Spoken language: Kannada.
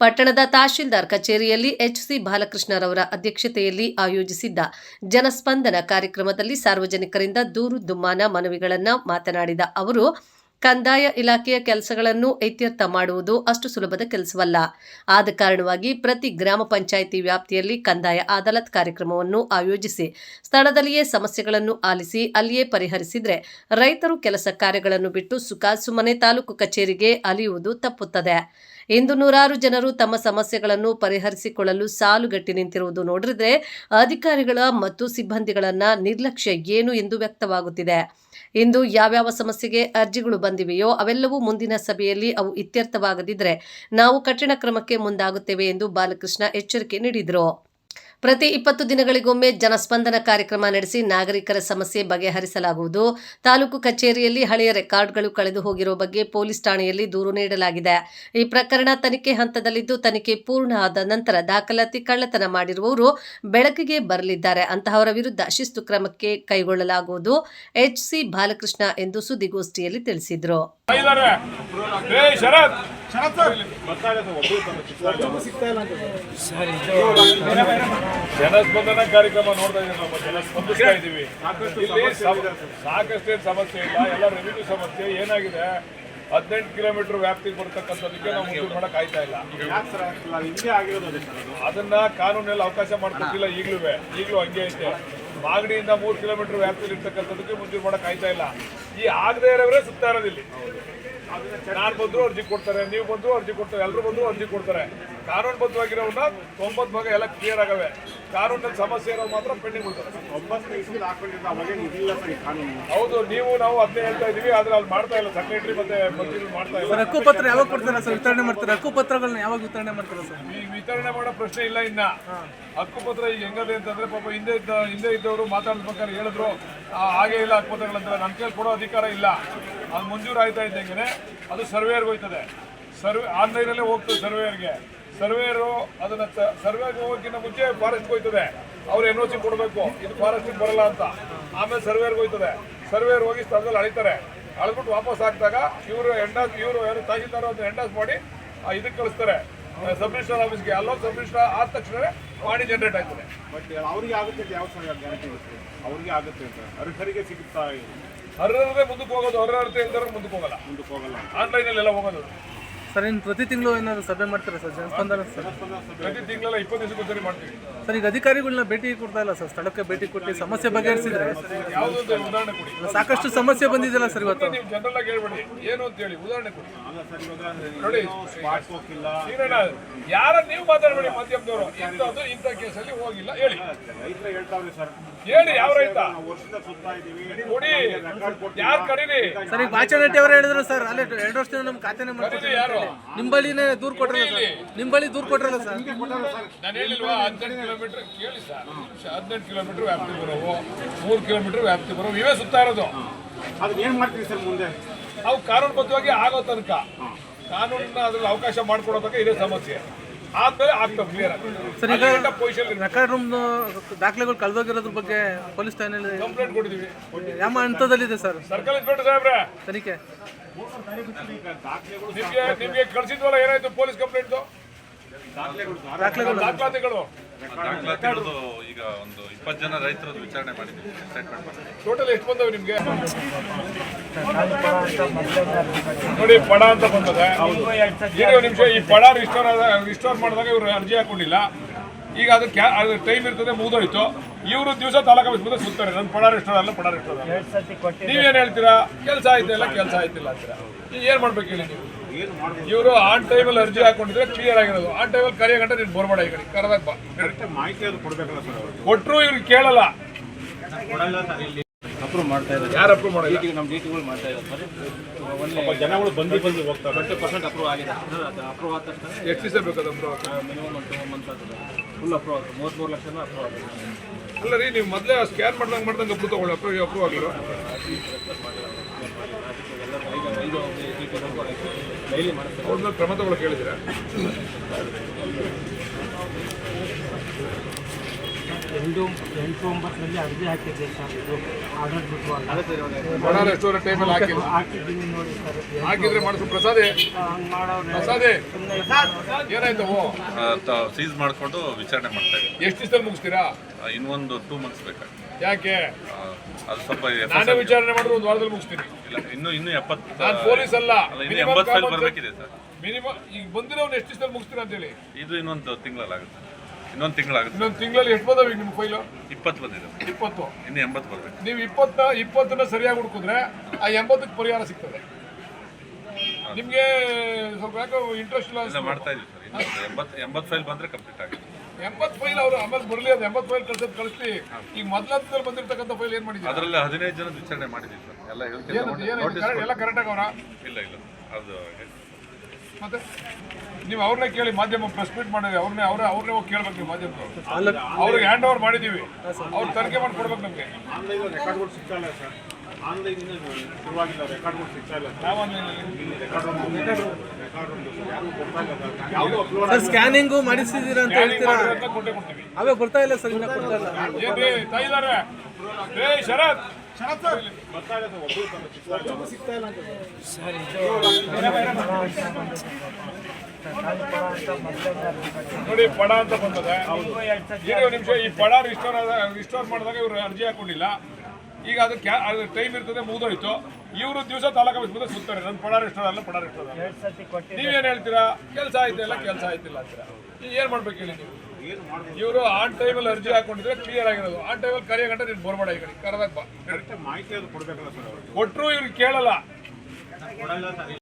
ಪಟ್ಟಣದ ತಹಶೀಲ್ದಾರ್ ಕಚೇರಿಯಲ್ಲಿ ಎಚ್ಸಿ ಬಾಲಕೃಷ್ಣರವರ ಅಧ್ಯಕ್ಷತೆಯಲ್ಲಿ ಆಯೋಜಿಸಿದ್ದ ಜನಸ್ಪಂದನ ಕಾರ್ಯಕ್ರಮದಲ್ಲಿ ಸಾರ್ವಜನಿಕರಿಂದ ದೂರು ದುಮ್ಮಾನ ಮನವಿಗಳನ್ನು ಮಾತನಾಡಿದ ಅವರು ಕಂದಾಯ ಇಲಾಖೆಯ ಕೆಲಸಗಳನ್ನು ಇತ್ಯರ್ಥ ಮಾಡುವುದು ಅಷ್ಟು ಸುಲಭದ ಕೆಲಸವಲ್ಲ. ಆದ ಕಾರಣವಾಗಿ ಪ್ರತಿ ಗ್ರಾಮ ಪಂಚಾಯಿತಿ ವ್ಯಾಪ್ತಿಯಲ್ಲಿ ಕಂದಾಯ ಅದಾಲತ್ ಕಾರ್ಯಕ್ರಮವನ್ನು ಆಯೋಜಿಸಿ, ಸ್ಥಳದಲ್ಲಿಯೇ ಸಮಸ್ಯೆಗಳನ್ನು ಆಲಿಸಿ, ಅಲ್ಲಿಯೇ ಪರಿಹರಿಸಿದರೆ ರೈತರು ಕೆಲಸ ಕಾರ್ಯಗಳನ್ನು ಬಿಟ್ಟು ಸುಖಾಸುಮನೆ ತಾಲೂಕು ಕಚೇರಿಗೆ ಅಲಿಯುವುದು ತಪ್ಪುತ್ತದೆ. ಇಂದು ನೂರಾರು ಜನರು ತಮ್ಮ ಸಮಸ್ಯೆಗಳನ್ನು ಪರಿಹರಿಸಿಕೊಳ್ಳಲು ಸಾಲುಗಟ್ಟಿ ನಿಂತಿರುವುದು ನೋಡಿದ್ರೆ ಅಧಿಕಾರಿಗಳ ಮತ್ತು ಸಿಬ್ಬಂದಿಗಳನ್ನ ನಿರ್ಲಕ್ಷ್ಯ ಏನು ಎಂದು ವ್ಯಕ್ತವಾಗುತ್ತಿದೆ. ಇಂದು ಯಾವ್ಯಾವ ಸಮಸ್ಯೆಗೆ ಅರ್ಜಿಗಳು ಬಂದಿವೆಯೋ ಅವೆಲ್ಲವೂ ಮುಂದಿನ ಸಭೆಯಲ್ಲಿ ಅವು ಇತ್ಯರ್ಥವಾಗದಿದ್ದರೆ ನಾವು ಕಠಿಣ ಕ್ರಮಕ್ಕೆ ಮುಂದಾಗುತ್ತೇವೆ ಎಂದು ಬಾಲಕೃಷ್ಣ ಎಚ್ಚರಿಕೆ ನೀಡಿದರು. ಪ್ರತಿ ಇಪ್ಪತ್ತು ದಿನಗಳಿಗೊಮ್ಮೆ ಜನಸ್ಪಂದನ ಕಾರ್ಯಕ್ರಮ ನಡೆಸಿ ನಾಗರಿಕರ ಸಮಸ್ಯೆ ಬಗೆಹರಿಸಲಾಗುವುದು. ತಾಲೂಕು ಕಚೇರಿಯಲ್ಲಿ ಹಳೆಯ ರೆಕಾರ್ಡ್ಗಳು ಕಳೆದು ಹೋಗಿರುವ ಬಗ್ಗೆ ಪೊಲೀಸ್ ಠಾಣೆಯಲ್ಲಿ ದೂರು ನೀಡಲಾಗಿದೆ. ಈ ಪ್ರಕರಣ ತನಿಖೆ ಹಂತದಲ್ಲಿದ್ದು ತನಿಖೆ ಪೂರ್ಣ ಆದ ನಂತರ ದಾಖಲಾತಿ ಕಳ್ಳತನ ಮಾಡಿರುವವರು ಬೆಳಕಿಗೆ ಬರಲಿದ್ದಾರೆ. ಅಂತಹವರ ವಿರುದ್ಧ ಶಿಸ್ತು ಕ್ರಮಕ್ಕೆ ಕೈಗೊಳ್ಳಲಾಗುವುದು. ಎಚ್ಸಿ ಬಾಲಕೃಷ್ಣ ಎಂದು ಸುದ್ದಿಗೋಷ್ಠಿಯಲ್ಲಿ ತಿಳಿಸಿದರು. ಜನಸ್ಪಂದನ ಕಾರ್ಯಕ್ರಮ ನೋಡ್ತಾ ಇದ್ದೀವಿ ನಾವು ಜನ ಸ್ಪಂದಿಸ್ತಾ ಇದೀವಿ. ಇಲ್ಲಿ ಸಾಕಷ್ಟೇನು ಸಮಸ್ಯೆ ಇಲ್ಲ ಎಲ್ಲ ರೆವಿನ್ಯೂ ಸಮಸ್ಯೆ ಏನಾಗಿದೆ? ಹದಿನೆಂಟು ಕಿಲೋಮೀಟರ್ ವ್ಯಾಪ್ತಿಗೆ ಬರ್ತಕ್ಕಂಥದಕ್ಕೆ ನಾವು ಮುಂದೆ ಮಾಡಕ್ ಆಯ್ತಾ ಇಲ್ಲ. ಅದನ್ನ ಕಾನೂನಲ್ಲಿ ಅವಕಾಶ ಮಾಡ್ಕೊಟ್ಟಿಲ್ಲ ಈಗಲೂ ಈಗಲೂ ಹಂಗೆ ಐತೆ. ಮಾಗಡಿಯಿಂದ ಮೂರು ಕಿಲೋಮೀಟರ್ ವ್ಯಾಪ್ತಿಯಲ್ಲಿ ಇರ್ತಕ್ಕಂಥದಕ್ಕೆ ಮುಂಚೂರು ಮಾಡಕ್ ಆಯ್ತಾ ಇಲ್ಲ. ಈ ಆಗದೆ ಇರೋವರೇ ಸುತ್ತಾ ಇರೋದಿಲ್ಲಿ ನಾನು ಬಂದರೂ ಅರ್ಜಿ ಕೊಡ್ತಾರೆ ನೀವು ಬಂದರೂ ಅರ್ಜಿ ಕೊಡ್ತಾರೆ ಎಲ್ಲರೂ ಬಂದರೂ ಅರ್ಜಿ ಕೊಡ್ತಾರೆ. ಕಾನೂನುಬದ್ಧವಾಗಿರೋವನ್ನ ತೊಂಬತ್ತು ಭಾಗ ಎಲ್ಲ ಕ್ಲಿಯರ್ ಆಗವೆ. ಕಾನೂನಲ್ಲಿ ಸಮಸ್ಯೆ ಇರೋದು ಮಾತ್ರ ಪೆಂಡಿಂಗ್ ಹೌದು ನೀವು ನಾವು ಅದನ್ನೇ ಹೇಳ್ತಾ ಇದೀವಿ ಆದ್ರೆ ಅಲ್ಲಿ ಮಾಡ್ತಾ ಇಲ್ಲ. ಸೆಕ್ರೆಟರಿ ಮತ್ತೆ ಮಂತ್ರಿಗಳು ಮಾಡ್ತಾ ಇಲ್ಲ. ಅಕ್ಕುಪತ್ರ ಹಕ್ಕುಪತ್ರ ಯಾವಾಗ ಕೊಡ್ತಾರೆ ಸರ್? ವಿತರಣೆ ಮಾಡ್ತಾರೆ? ಹಕ್ಕುಪತ್ರಗಳನ್ನ ಯಾವಾಗ ವಿತರಣೆ ಮಾಡ್ತಾರೆ ಸರ್? ಈಗ ವಿತರಣೆ ಮಾಡೋ ಪ್ರಶ್ನೆ ಇಲ್ಲ ಇನ್ನ. ಹಕ್ಕುಪತ್ರ ಈಗ ಹೆಂಗದೆ ಅಂತಂದ್ರೆ ಪಾಪ ಹಿಂದೆ ಇದ್ದ ಹಿಂದೆ ಇದ್ದವರು ಮಾತಾಡ್ಬೇಕಾದ್ರೆ ಹೇಳಿದ್ರು. ಆ, ಹಾಗೆ ಇಲ್ಲ ಹಕ್ಕುಪತ್ರಗಳಂತಾರೆ ನನ್ನ ಕೇಳಿ ಕೊಡೋ ಅಧಿಕಾರ ಇಲ್ಲ. ಅದು ಮಂಜೂರು ಆಯ್ತಾ ಇದ್ದಂಗೆ ಅದು ಸರ್ವೇರ್ಗೆ ಹೋಯ್ತದೆ. ಸರ್ವೆ ಆನ್ಲೈನಲ್ಲೇ ಹೋಗ್ತದೆ ಸರ್ವೇರ್ಗೆ ಸರ್ವೇಯರು ಅದನ್ನ ಸರ್ವೇಗೆ ಹೋಗೋಕ್ಕಿಂತ ಮುಂಚೆ ಫಾರೆಸ್ಟ್ಗೆ ಹೋಯ್ತದೆ. ಅವ್ರು ಎನ್ ಒ ಸಿ ಕೊಡಬೇಕು. ಇದು ಫಾರೆಸ್ಟಿಗೆ ಬರಲ್ಲ ಅಂತ. ಆಮೇಲೆ ಸರ್ವೇರ್ಗೆ ಹೋಯ್ತದೆ. ಸರ್ವೇರ್ ಹೋಗಿ ಸ್ಥಳದಲ್ಲಿ ಅಳಿತಾರೆ. ಅಳ್ಬಿಟ್ಟು ವಾಪಸ್ ಹಾಕಿದಾಗ ಇವರು ಎಂಡಾಸ್ ಇವರು ಯಾರು ತಾಗಿದ್ದಾರೆ ಅದನ್ನ ಎಂಡಾಸ್ ಮಾಡಿ ಇದಕ್ಕೆ ಕಳಿಸ್ತಾರೆ. ಸಬ್ ಮಿನಿಸ್ಟರ್ ಆಫೀಸ್ಗೆ. ಅಲ್ಲೊಂದು ಸಬ್ ಮಿನಿಸ್ಟರ್ ಆದ ತಕ್ಷಣ ವಾಣಿ ಜನರೇಟ್ ಆಯ್ತದೆ. ಬಟ್ ಅವ್ರಿಗೆ ಆಗುತ್ತೆ ಅಂತ ಯಾವ ಗ್ಯಾರಂಟಿ ಅವ್ರಿಗೆ ಆಗುತ್ತೆ ಅಂತ. ಅರ್ಹರಿಗೆ ಸಿಗುತ್ತಾ ಇದು ಹರ್ರದೇ ಮುಂದಕ್ಕೆ ಹೋಗೋದು ಹರ್ರತೆ ಅಂತ ಮುಂದಕ್ಕೆ ಹೋಗಲ್ಲ. ಮುಂದಕ್ಕೆ ಹೋಗಲ್ಲ. ಆನ್ಲೈನಲ್ಲೆಲ್ಲ ಹೋಗೋದು. ಸರ್ ಇನ್ನು ಪ್ರತಿ ತಿಂಗಳು ಏನಾದ್ರು ಸಭೆ ಮಾಡ್ತಾರೆ ಸರ್? ಜನಸ್ಪಂದನ ಸರ್? ಪ್ರತಿ ತಿಂಗಳೆಲ್ಲ ಇಪ್ಪತ್ತು ದಿವಸಕ್ಕೊಂದ್ಸರಿ ಮಾಡ್ತೀವಿ. ಸರ್ ಈಗ ಅಧಿಕಾರಿಗಳನ್ನ ಭೇಟಿ ಕೊಡ್ತಾ ಇಲ್ಲ ಸರ್ ಸ್ಥಳಕ್ಕೆ ಭೇಟಿ ಕೊಟ್ಟು ಸಮಸ್ಯೆ ಬಗೆಹರಿಸಿದ್ರೆ? ಯಾವುದೊಂದು ಉದಾಹರಣೆ ಕೊಡಿ. ಸಾಕಷ್ಟು ಸಮಸ್ಯೆ ಬಂದಿದೆಯಲ್ಲ ಸರ್ ಇವತ್ತು? ನೀವು ಜನರಲ್ ಆಗಿ ಹೇಳ್ಬೇಡಿ. ಏನು ಅಂತ ಹೇಳಿ ಉದಾಹರಣೆ ಕೊಡಿ. ಸರ್ ನೋಡಿ. ಈರಣ್ಣ ಯಾರ ನೀವು ಮಾತಾಡಬೇಡಿ ಮಾಧ್ಯಮದವರು. ಇಂಥದ್ದು ಇಂಥ ಕೇಸಲ್ಲಿ ಹೋಗಿಲ್ಲ ಹೇಳಿ. ರೈತರು ಹೇಳ್ತಾವ್ರಿ ಸರ್ ಹೇಳಿ ಯಾವ ರೈತ? ನೋಡಿ ವರ್ಷದಿಂದ ಸುತ್ತಾ ಇದೀವಿ ಕೊಡಿ. ರೆಕಾರ್ಡ್ ಕೊಟ್ಟು ಯಾರು ಕರೀರಿ? ಸರ್ ಈಗ ಬಾಚನಟ್ಟಿ ಅವರು ಹೇಳಿದ್ರು ಸರ್. ಅಲ್ಲೇ ಎರಡು ವರ್ಷದಿಂದ ನಮ್ಮ ಖಾತೆನೇ ಮಾಡ್ತೀವಿ ಯಾರು? ನಿಂಬಳಿನೇ ದೂರ ಕೊಟ್ರಲ್ಲ ಸರ್. ನಿಂಬಳಿ ದೂರ ಕೊಟ್ರಲ್ಲ ಸರ್. ನಾನು ಹೇಳಿಲ್ವಾ? ಹದಿನೆಂಟು ಕಿಲೋಮೀಟರ್ ಕೇಳಿ ಸರ್. ಹದಿನೆಂಟು ಕಿಲೋಮೀಟರ್ ವ್ಯಾಪ್ತಿ ಬರೋವು ಮೂರು ಕಿಲೋಮೀಟರ್ ವ್ಯಾಪ್ತಿ ಬರೋ ಇವೇ ಸುತ್ತಾ ಇರೋದು. ಅದನ್ನ ಏನು ಮಾಡ್ತೀವಿ ಸರ್ ಮುಂದೆ? ಅವು ಕಾನೂನುಬದ್ಧವಾಗಿ ಆಗೋ ತನಕ ಕಾನೂನಿನ ಅದ್ರಲ್ಲಿ ಅವಕಾಶ ಮಾಡ್ಕೊಡೋ ತನಕ ಇದೇ ಸಮಸ್ಯೆ. ಆದ್ಮೇಲೆ ಆಗ್ತದೆ ಕ್ಲಿಯರ್ ಸರ್, ಈಗ- ಪೊಸಿಷನ್ ರೆಕಾರ್ಡ್ ರೂಮ್ ದಾಖಲೆಗಳು ಕಳೆದೋಗಿರೋದ್ರ ಬಗ್ಗೆ ಪೊಲೀಸ್ ಠಾಣೆಯಲ್ಲಿ ಕಂಪ್ಲೇಂಟ್ ಕೊಟ್ಟಿದ್ದೀವಿ. ಯಾವ ಹಂತದಲ್ಲಿದೆ ಸರ್? ಸರ್ಕಲ್ ಇನ್ಸ್ಪೆಕ್ಟರ್ ಸಾಹೇಬ್ರೆ. ತನಿಖೆ. ನಿಮಗೆ ನಿಮ್ಗೆ ಕಳಿಸಿದ್ವಲ್ಲ ಏನಾಯ್ತು ಪೊಲೀಸ್ ಕಂಪ್ಲೇಂಟ್ ದಾಖಲೆಗಳು. ದಾಖಲಾತಿಗಳು. ದಾಖಲಾತಿಗಳದ್ದು ಈಗ ಒಂದು ಇಪ್ಪತ್ತು ಜನ ರೈತರದ್ದು ವಿಚಾರಣೆ ಮಾಡಿದ್ದೀವಿ ಸ್ಟೇಟ್ಮೆಂಟ್ ಮಾಡಿದ್ದೀವಿ ಟೋಟಲ್ ಎಷ್ಟು ಬಂದವು ನಿಮ್ಗೆ? ನೋಡಿ ಪಡ ಅಂತ ಬಂದದೆ ಈಗ ನಿಮಿಷ ಈ ಪಡ ರಿಸ್ಟೋರ್ ರಿಸ್ಟೋರ್ ಮಾಡಿದಾಗ ಇವರು ಅರ್ಜಿ ಹಾಕೊಂಡಿಲ್ಲ. ಈಗ ಅದು ಕ್ಯಾ ಅದು ಟೈಮ್ ಇರ್ತದೆ ಮುಗಿದೋಯ್ತು. ಇವರು ದಿವಸ ತಾಲೂಕು ಆಫೀಸ್ ಮುಂದೆ ಸುತ್ತಾರೆ. ನನ್ನ ಪಡ ರಿಸ್ಟೋರ್ ಅಲ್ಲ ಪಡ ರೆಸ್ಟೋರೆಂಟ್ ಅಲ್ಲ. ನೀವೇನು ಹೇಳ್ತೀರಾ? ಕೆಲಸ ಆಯ್ತಿಲ್ಲ ಕೆಲಸ ಆಯ್ತಿಲ್ಲ ಅಂತೀರಾ? ಈಗ ಏನು ಮಾಡ್ಬೇಕು ಹೇಳಿ ನೀವು? ಇವರು ಆನ್ ಟೈಮಲ್ಲಿ ಅರ್ಜಿ ಹಾಕೊಂಡಿದ್ರೆ ಕ್ಲಿಯರ್ ಆಗಿರೋದು. ಆನ್ ಟೈಮಲ್ಲಿ ಕರೆಯ ಗಂಟೆ ನೀನು ಬೋರ್ಬೇಡ ಈ ಕಡೆ. ಕರೆದಾಗ ಕೊಟ್ಟರು ಇವ್ರಿಗೆ ಕೇಳಲ್ಲ. ಅಪ್ರೂವ್ ಮಾಡ್ತಾ ಇದ್ದಾರೆ ಯಾರು ಅಪ್ರೂವ್ ಮಾಡಿಲ್ಲ? ಈಗ ನಮ್ಮ ಡಿ ಮಾಡ್ತಾ ಇದ್ದಾರೆ ಒಂದು ಜನಗಳು ಬಂದು ಬಂದು ಹೋಗ್ತಾರೆ. ಟ್ವೆಂಟಿ ಪರ್ಸೆಂಟ್ ಅಪ್ರೂವ್ ಆಗಿದೆ. ಅಪ್ರೂವ್ ಆದ ತಕ್ಷಣ ಎಷ್ಟು ದಿವಸ ಬೇಕು ಅದು ಅಪ್ರೂವ್ ಮಿನಿಮಮ್ ಒಂದು ಟೂ ಆಗ್ತದೆ ಫುಲ್ ಅಪ್ರೂವ್ ಆಗ್ತದೆ ಮೂವತ್ತ್ಮೂರು ಲಕ್ಷನೂ ಅಪ್ರೂವ್ ಆಗಿದೆ ಅಲ್ಲ ರೀ ನೀವು ಮೊದಲೇ ಸ್ಕ್ಯಾನ್ ಮಾಡ್ದಂಗೆ ಮಾಡ್ದಂಗೆ ಅಪ್ರೂವ್ ತಗೊಳ್ಳಿ. ಅಪ್ರೂವ್ ಅಪ್ರೂವ್ ಆಗಿಲ್ಲ ಅವ್ರ ಕ್ರಮ ತಗೊಳಕ್ಕೆ ಹೇಳಿದ್ದೀರಾ? ಎಂಟು ಎಂಟು ಒಂಬತ್ತರಲ್ಲಿ ಅರ್ಜಿ ಹಾಕಿದ್ದೆ ಸರ್ ಇದು. ಆರ್ಡರ್ ಬಿಟ್ಟು ರೆಸ್ಟೋರೆಂಟ್ ಟೈಮಲ್ಲಿ ಹಾಕಿಲ್ಲ ಹಾಕಿದ್ದೀನಿ ನೋಡಿ ಸರ್. ಹಾಕಿದ್ರೆ ಮಾಡಿಸು ಪ್ರಸಾದೆ. ಹಂಗೆ ಮಾಡೋರು ಪ್ರಸಾದೇ. ಏನಾಯ್ತು ಸೀಸ್ ಮಾಡಿಕೊಂಡು ವಿಚಾರಣೆ ಮಾಡ್ತಾ ಇದ್ದೀವಿ ಎಷ್ಟು ದಿವಸದಲ್ಲಿ ಮುಗಿಸ್ತೀರಾ? ಇನ್ನೊಂದು ಟೂ ಮಂತ್ಸ್ ಬೇಕಾಗ್ತದೆ ಯಾಕೆ? ಅದು ಸ್ವಲ್ಪ ನಾನೇ ವಿಚಾರಣೆ ಮಾಡಿದ್ರೆ ಒಂದು ವಾರದಲ್ಲಿ ಮುಗಿಸ್ತೀನಿ. ಇಲ್ಲ ಇನ್ನು ಇನ್ನು ಎಪ್ಪತ್ತು ನಾನು ಪೊಲೀಸ್ ಅಲ್ಲ. ಇನ್ನು ಎಂಬತ್ತು ಫೈಲ್ ಬರಬೇಕಿದೆ ಸರ್. ಮಿನಿಮಮ್ ಈಗ ಬಂದಿರೋನು ಎಷ್ಟು ದಿವಸದಲ್ಲಿ ಮುಗಿಸ್ತೀರಾ ಅಂತೇಳಿ? ಇದು ಇನ್ನೊಂದು ತಿಂಗಳಲ್ಲಾಗುತ್ತೆ. ಇನ್ನೊಂದು ತಿಂಗಳಾಗುತ್ತೆ. ಇನ್ನೊಂದು ತಿಂಗಳಲ್ಲಿ ಎಷ್ಟು ಬಂದವೆ ನಿಮ್ಮ ಫೈಲು? ಇಪ್ಪತ್ತು ಬಂದಿದೆ. ಇಪ್ಪತ್ತು. ಇನ್ನು ಎಂಬತ್ತು ಬರಬೇಕು. ನೀವು ಇಪ್ಪತ್ತ ಇಪ್ಪತ್ತನ್ನ ಸರಿಯಾಗಿ ಹುಡುಕಿದ್ರೆ ಆ ಎಂಬತ್ತಕ್ಕೆ ಪರಿಹಾರ ಸಿಗ್ತದೆ. ನಿಮಗೆ ಸ್ವಲ್ಪ ಯಾಕೋ ಇಂಟ್ರೆಸ್ಟ್ ಇಲ್ಲ ಇಲ್ಲ ಮಾಡ್ತಾ ಇದ್ದೀವಿ ಸರ್. ಇನ್ನೊಂದು ಎಂಬತ್ತು ಎಂಬತ್ತು ಫೈಲ್ ಬಂದರೆ ಕಂಪ್ಲೀಟ್ ಆಗುತ್ತೆ. ಎಂಬತ್ತು ಫೈಲ್ ಅವರು ಆಮೇಲೆ ಬರಲಿ ಅದು ಎಂಬತ್ತು ಫೈಲ್ ಕಳ್ಸೋದು ಕಳಿಸ್ಲಿ. ಈಗ ಮೊದಲದಲ್ಲಿ ಬಂದಿರತಕ್ಕಂಥ ಫೈಲ್ ಏನು ಮಾಡಿದ್ದೀವಿ ಅದರಲ್ಲಿ ಹದಿನೈದು ಜನ ವಿಚಾರಣೆ ಮಾಡಿದ್ದೀವಿ ಸರ್. ಎಲ್ಲ ಹೇಳ್ತೀವಿ ಎಲ್ಲ ಕರೆಕ್ಟಾಗಿ ಅವರ ಇಲ್ಲ ಇಲ್ಲ. ಅದು ಮತ್ತೆ ನೀವು ಅವ್ರನ್ನೇ ಕೇಳಿ ಮಾಧ್ಯಮ ಪ್ರೆಸ್ ಮೀಟ್ ಮಾಡಿದ್ರೆ ಅವ್ರನ್ನೇ ಅವ್ರೇ ಅವ್ರನ್ನೇ ಹೋಗಿ ಕೇಳ್ಬೇಕು ನೀವು ಮಾಧ್ಯಮದವ್ರು. ಅವ್ರಿಗೆ ಹ್ಯಾಂಡ್ ಓವರ್ ಮಾಡಿದ್ದೀವಿ ಅವ್ರು ತನಿಖೆ ಮಾಡಿ ಕೊಡ್ಬೇಕು ನಮಗೆ. ಸ್ಕ್ಯಾನಿಂಗು ಮಾಡಿಸಿದೀರಾ ಅಂತ ಹೇಳ್ತೀರಾ? ಅವೇ ಬರ್ತಾ ಇಲ್ಲ ಸರ್ ಇನ್ನ ಕೊಡ್ತಾ ಇಲ್ಲ. ಶರತ್. ಸರ್ ಇದು ನೋಡಿ ಪಡ ಅಂತ ಬಂದದೆ ನಿಮಿಷ ಈ ಪಡ ರಿಸ್ಟೋರ್ ರಿಸ್ಟೋರ್ ಮಾಡಿದಾಗ ಇವರು ಅರ್ಜಿ ಹಾಕೊಂಡಿಲ್ಲ. ಈಗ ಅದು ಕ್ಯಾ ಅದು ಟೈಮ್ ಇರ್ತದೆ ಮುಗಿದೋಯ್ತು. ಇವರು ದಿವಸ ತಾಲೂಕು ಆಫೀಸ್ ಮುಂದೆ ಸುತ್ತಾರೆ. ನನ್ನ ಪಡ ರಿಸ್ಟೋರ್ ಅಲ್ಲ ಪಡ ರಿಸ್ಟೋರ್ ನೀವೇನು ಹೇಳ್ತೀರಾ? ಕೆಲಸ ಆಯ್ತಿಲ್ಲ ಕೆಲಸ ಆಯ್ತಿಲ್ಲ ಅಂತೀರಾ? ಈಗ ಏನು ಮಾಡ್ಬೇಕು ಹೇಳಿ ನೀವು? ಇವರು ಆನ್ ಟೈಮಲ್ಲಿ ಅರ್ಜಿ ಹಾಕೊಂಡಿದ್ರೆ ಕ್ಲಿಯರ್ ಆಗಿರೋದು. ಆನ್ ಟೈಮಲ್ಲಿ ಕರೆಯ ಗಂಟೆ ನೀನು ಬೋರ್ಬೇಡ ಈ ಕಡೆ. ಕರೆದಾಗ ಬಾ. ಮಾಹಿತಿ ಕೊಟ್ಟರು ಇವ್ರಿಗೆ ಕೇಳಲ್ಲ.